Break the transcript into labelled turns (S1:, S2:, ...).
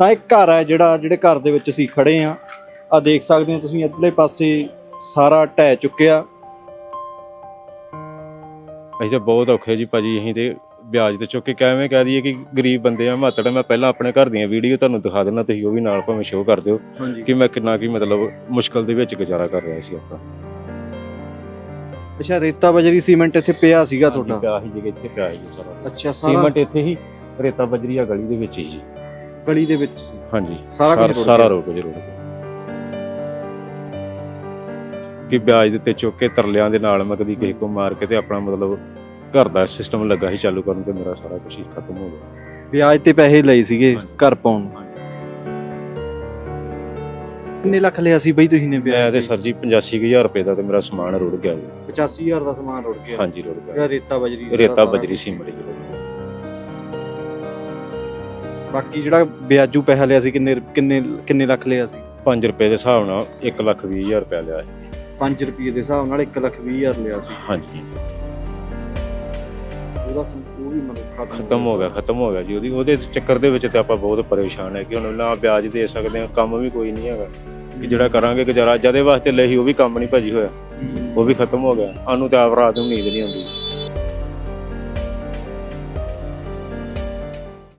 S1: ਤਾਂ ਇੱਕ ਘਰ ਹੈ ਜਿਹੜਾ ਜਿਹੜੇ ਘਰ ਦੇ ਵਿੱਚ ਅਸੀਂ ਖੜੇ ਆ ਆ ਦੇਖ ਸਕਦੇ ਹੋ ਤੁਸੀਂ ਇੱਧਰਲੇ ਪਾਸੇ ਸਾਰਾ ਢਹਿ ਚੁੱਕਿਆ।
S2: ਅਸੀਂ ਤਾਂ ਬਹੁਤ ਔਖੇ ਜੀ ਭਾਜੀ ਅਸੀਂ ਤੇ ਵਿਆਜ ਤੇ ਚੁੱਕ ਕੇ ਕਿਵੇਂ ਕਹਿ ਦਈਏ ਕਿ ਗਰੀਬ ਬੰਦੇ ਆ ਮਾਤੜ ਮੈਂ ਪਹਿਲਾਂ ਆਪਣੇ ਘਰ ਦੀਆਂ ਵੀਡੀਓ ਤੁਹਾਨੂੰ ਦਿਖਾ ਦੇਣਾ ਤੁਸੀਂ ਉਹ ਵੀ ਨਾਲ ਭਾਵੇਂ ਸ਼ੋਅ ਕਰ ਦਿਓ ਕਿ ਮੈਂ ਕਿੰਨਾ ਕੀ ਮਤਲਬ ਮੁਸ਼ਕਲ ਦੇ ਵਿੱਚ ਗੁਜ਼ਾਰਾ ਕਰ ਰਿਹਾ ਸੀ ਆਪਣਾ
S1: ਅੱਛਾ ਰੇਤਾ ਬਜਰੀ ਸੀਮੈਂਟ ਇੱਥੇ ਪਿਆ ਸੀਗਾ ਤੁਹਾਡਾ?
S2: ਪਿਆ ਸੀ ਜੀ ਇੱਥੇ ਪਿਆ ਸੀ ਸਾਰਾ।
S1: ਅੱਛਾ
S2: ਸੀਮੈਂਟ ਇੱਥੇ ਹੀ ਰੇਤਾ ਬਜਰੀ ਆ ਗਲੀ ਦੇ ਵਿੱਚ ਹੀ ਜੀ।
S1: ਗਲੀ ਦੇ ਵਿੱਚ ਸੀ।
S2: ਹਾਂਜੀ।
S1: ਸਾਰਾ ਕੁਝ ਰੁੜ
S2: ਸਾਰਾ
S1: ਗਿਆ।
S2: ਰੋਕ ਜੀ ਰੋਕ ਕਿ ਵਿਆਜ ਦੇ ਉੱਤੇ ਚੁੱਕ ਕੇ ਤਰਲਿਆਂ ਦੇ ਨਾਲ ਮੈਂ ਕਦੀ ਕਿਸੇ ਕੋ ਮਾਰ ਕੇ ਤੇ ਆਪਣਾ ਮਤਲਬ ਘਰ ਦਾ ਸਿਸਟਮ ਲੱਗਾ ਸੀ ਚਾਲੂ ਕਰਨ ਤੇ ਮੇਰਾ ਸਾਰਾ ਕੁਝ ਹੀ ਖਤਮ ਹੋ ਗਿਆ।
S1: ਵਿਆਜ ਤੇ ਪੈਸੇ ਲਏ ਸੀਗੇ
S2: ਹਾਂਜੀ।
S1: ਘਰ ਪਾਉਣ। ਨੂੰ। ਕਿੰਨੇ ਲੱਖ ਲਿਆ ਸੀ ਬਈ ਤੁਸੀਂ ਨੇ
S2: ਮੈਂ ਤੇ ਸਰ ਜੀ 85000 ਰੁਪਏ ਦਾ ਤੇ ਮੇਰਾ ਸਮਾਨ ਰੁੜ ਗਿਆ ਜੀ।
S1: 85000 ਦਾ ਸਮਾਨ ਰੁੜ ਗਿਆ।
S2: ਹਾਂਜੀ ਰੁੜ ਗਿਆ।
S1: ਜਿਹੜਾ ਰੇਤਾ ਬਜਰੀ
S2: ਰੇਤਾ ਬਜਰੀ ਸੀਮਟ ਜੀ
S1: ਬਾਕੀ ਜਿਹੜਾ ਵਿਆਜੂ ਪੈਸਾ ਲਿਆ ਸੀ ਕਿੰਨੇ ਕਿੰਨੇ ਕਿੰਨੇ ਲੱਖ ਲਿਆ ਸੀ?
S2: 5 ਰੁਪਏ ਦੇ ਹਿਸਾਬ ਨਾਲ 1 ਲੱਖ 20000 ਰੁਪਏ ਲਿਆ ਸੀ।
S1: 5 ਰੁਪਏ ਦੇ ਹਿਸਾਬ ਨਾਲ 1 ਲੱਖ 20 ਹਜ਼ਾਰ ਲਿਆ ਸੀ।
S2: ਹਾਂਜੀ।
S1: ਉਹਦਾ ਵੀ ਮਤਲਬ
S2: ਖਤਮ ਹੋ ਗਿਆ। ਖਤਮ ਹੋ ਗਿਆ ਜੀ। ਉਹਦੀ ਉਹਦੇ ਚੱਕਰ ਦੇ ਵਿੱਚ ਤੇ ਆਪਾਂ ਬਹੁਤ ਪਰੇਸ਼ਾਨ ਹੈ ਕਿ ਹੁਣ ਨਾ ਵਿਆਜ ਦੇ ਸਕਦੇ ਹਾਂ ਕੰਮ ਵੀ ਕੋਈ ਨਹੀਂ ਹੈਗਾ। ਕਿ ਜਿਹੜਾ ਕਰਾਂਗੇ ਗੁਜ਼ਾਰਾ ਜਦੇ ਵਾਸਤੇ ਲਈ ਉਹ ਵੀ ਕੰਮ ਨਹੀਂ ਭਾਜੀ ਹੋਇਆ। ਉਹ ਵੀ ਖਤਮ ਹੋ ਗਿਆ। ਸਾਨੂੰ ਤੇ ਆਪ ਰਾਤ ਨੂੰ ਨੀਂਦ ਨਹੀਂ ਆਉਂਦੀ।